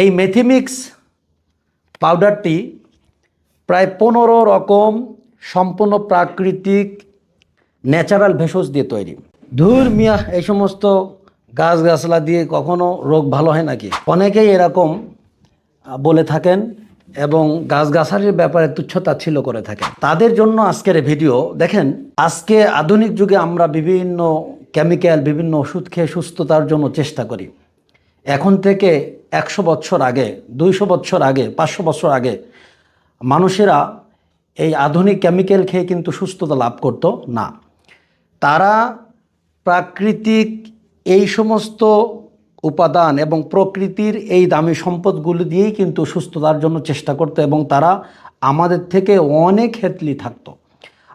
এই মেথিমিক্স পাউডারটি প্রায় পনেরো রকম সম্পূর্ণ প্রাকৃতিক ন্যাচারাল ভেষজ দিয়ে তৈরি। ধুর মিয়া, এই সমস্ত গাছগাছলা দিয়ে কখনো রোগ ভালো হয় নাকি? অনেকেই এরকম বলে থাকেন এবং গাছগাছালির ব্যাপারে তুচ্ছতাচ্ছিল্য করে থাকেন। তাদের জন্য আজকের ভিডিও, দেখেন, আজকে আধুনিক যুগে আমরা বিভিন্ন কেমিক্যাল বিভিন্ন ওষুধ খেয়ে সুস্থতার জন্য চেষ্টা করি। এখন থেকে একশো বছর আগে, দুইশো বছর আগে, পাঁচশো বছর আগে মানুষেরা এই আধুনিক কেমিক্যাল খেয়ে কিন্তু সুস্থতা লাভ করতো না। তারা প্রাকৃতিক এই সমস্ত উপাদান এবং প্রকৃতির এই দামি সম্পদগুলো দিয়েই কিন্তু সুস্থতার জন্য চেষ্টা করতো এবং তারা আমাদের থেকে অনেক হেতলি থাকতো।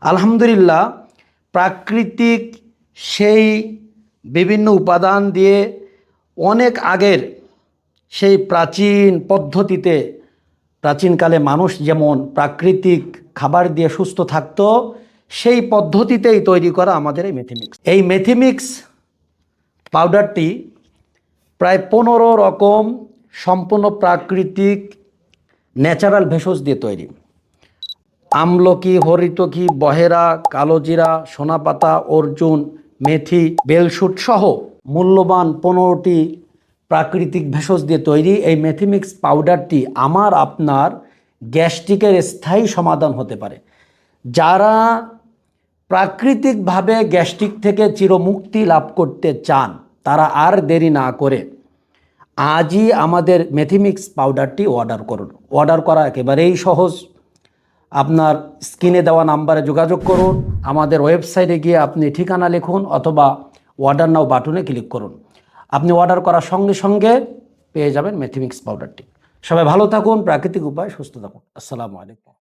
আলহামদুলিল্লাহ, প্রাকৃতিক সেই বিভিন্ন উপাদান দিয়ে অনেক আগের সেই প্রাচীন পদ্ধতিতে প্রাচীনকালে মানুষ যেমন প্রাকৃতিক খাবার দিয়ে সুস্থ থাকতো, সেই পদ্ধতিতেই তৈরি করা আমাদের এই মেথিমিক্স এই মেথিমিক্স পাউডারটি প্রায় পনেরো রকম সম্পূর্ণ প্রাকৃতিক ন্যাচারাল ভেষজ দিয়ে তৈরি। আমলকি, হরিতকি, বহেরা, কালোজিরা, সোনাপাতা, অর্জুন, মেথি, বেলশুট সহ মূল্যবান পনেরোটি প্রাকৃতিক ভেষজ দিয়ে তৈরি এই মেথিমিক্স পাউডারটি আমার, আপনার গ্যাস্ট্রিকের স্থায়ী সমাধান হতে পারে। যারা প্রাকৃতিকভাবে গ্যাস্ট্রিক থেকে চিরমুক্তি লাভ করতে চান, তারা আর দেরি না করে আজই আমাদের মেথিমিক্স পাউডারটি অর্ডার করুন। অর্ডার করা একেবারেই সহজ। আপনার স্ক্রিনে দেওয়া নাম্বারে যোগাযোগ করুন। আমাদের ওয়েবসাইটে গিয়ে আপনি ঠিকানা লিখুন অথবা অর্ডার নাও বাটনে ক্লিক করুন। আপনি অর্ডার করার সঙ্গে সঙ্গে পেয়ে যাবেন মেথিমিক্স পাউডারটি সবাই ভালো থাকুন, প্রাকৃতিক উপায় সুস্থ থাকুন। আসসালামু আলাইকুম।